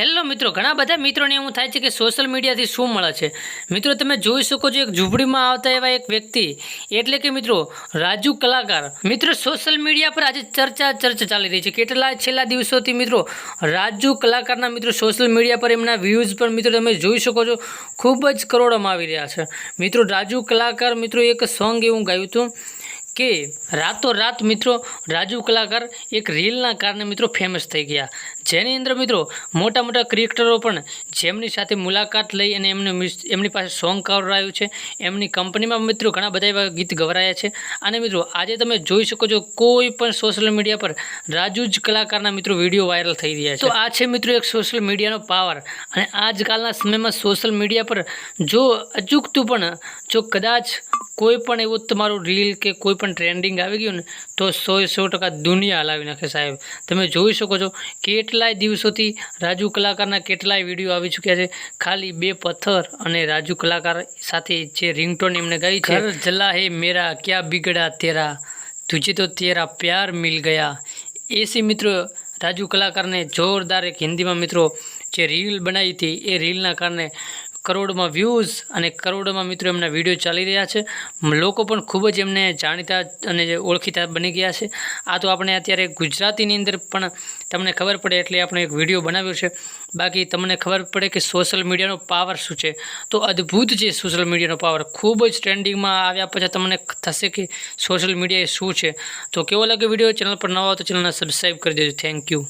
Hello મિત્રો, ઘણા બધા મિત્રોને એવું થાય છે કે સોશિયલ મીડિયાથી શું મળે છે? મિત્રો, તમે જોઈ શકો છો એક ઝૂંપડીમાં આવતા એવા એક વ્યક્તિ. એટલે કે મિત્રો, રાજુ કલાકાર. મિત્રો સોશિયલ મીડિયા પર આજે ચર્ચા ચર્ચા ચાલી રહી છે. કેટલા છેલ્લા દિવસોથી મિત્રો, રાજુ કલાકારના મિત્રો સોશિયલ મીડિયા પર એમના વ્યૂઝ પણ મિત્રો તમે જોઈ શકો છો, ખૂબ જ કરોડોમાં આવી રહ્યા છે. મિત્રો, રાજુ કલાકાર મિત્રો એક સોંગ એવું ગાયું હતું. કે રાતોરાત મિત્રો રાજુ કલાકાર એક રીલના કારણે મિત્રો ફેમસ થઈ ગયા. જેની અંદર મિત્રો મોટા મોટા ક્રિએટરો પણ જેમની સાથે મુલાકાત લઈ અને એમને એમની પાસે સોંગ કરાયું છે, એમની કંપનીમાં મિત્રો ઘણા બધા એવા ગીત ગવરાયા છે. અને મિત્રો આજે તમે જોઈ શકો છો કોઈ પણ સોશિયલ મીડિયા પર રાજુ જ કલાકારના મિત્રો વીડિયો વાયરલ થઈ રહ્યા છે. તો આ છે મિત્રો એક સોશિયલ મીડિયાનો પાવર અને આજકાલના સમયમાં સોશિયલ મીડિયા પર જો અચૂકતું પણ જો કદાચ કોઈ પણ એવું તમારું રીલ કે કોઈ પણ ટ્રેન્ડિંગ આવી ગયું ને, તો સો સો ટકા દુનિયા હલાવી નાખે સાહેબ. તમે જોઈ શકો છો, કેટલાય દિવસોથી રાજુ કલાકારના કેટલાય વીડિયો આવી ચૂક્યા છે. ખાલી બે પથ્થર અને રાજુ કલાકાર સાથે જે રિંગટોન એમને ગાઈ છે જલા હે મેરા, ક્યાં બિગડા તેરા? તુજે તો તેરા પ્યાર મિલ ગયા. એસી મિત્રો, રાજુ કલાકારને જોરદાર એક હિન્દીમાં મિત્રો જે રીલ બનાવી હતી, એ રીલના કારણે કરોડોમાં વ્યૂઝ અને કરોડોમાં મિત્રો એમના વીડિયો ચાલી રહ્યા છે. લોકો પણ ખૂબ જ એમને જાણીતા અને ઓળખીતા બની ગયા છે. આ તો આપણે અત્યારે ગુજરાતીની અંદર પણ તમને ખબર પડે એટલે આપણે એક વીડિયો બનાવ્યો છે. બાકી તમને ખબર પડે કે સોશિયલ મીડિયાનો પાવર શું છે? તો અદ્ભુત છે સોશિયલ મીડિયાનો પાવર ખૂબ જ ટ્રેન્ડિંગમાં આવ્યા પછી તમને થશે કે સોશિયલ મીડિયા એ શું છે? તો કેવો લાગે વીડિયો ચેનલ પર નવા હો તો ચેનલને સબસ્ક્રાઈબ કરી દેજો. Thank you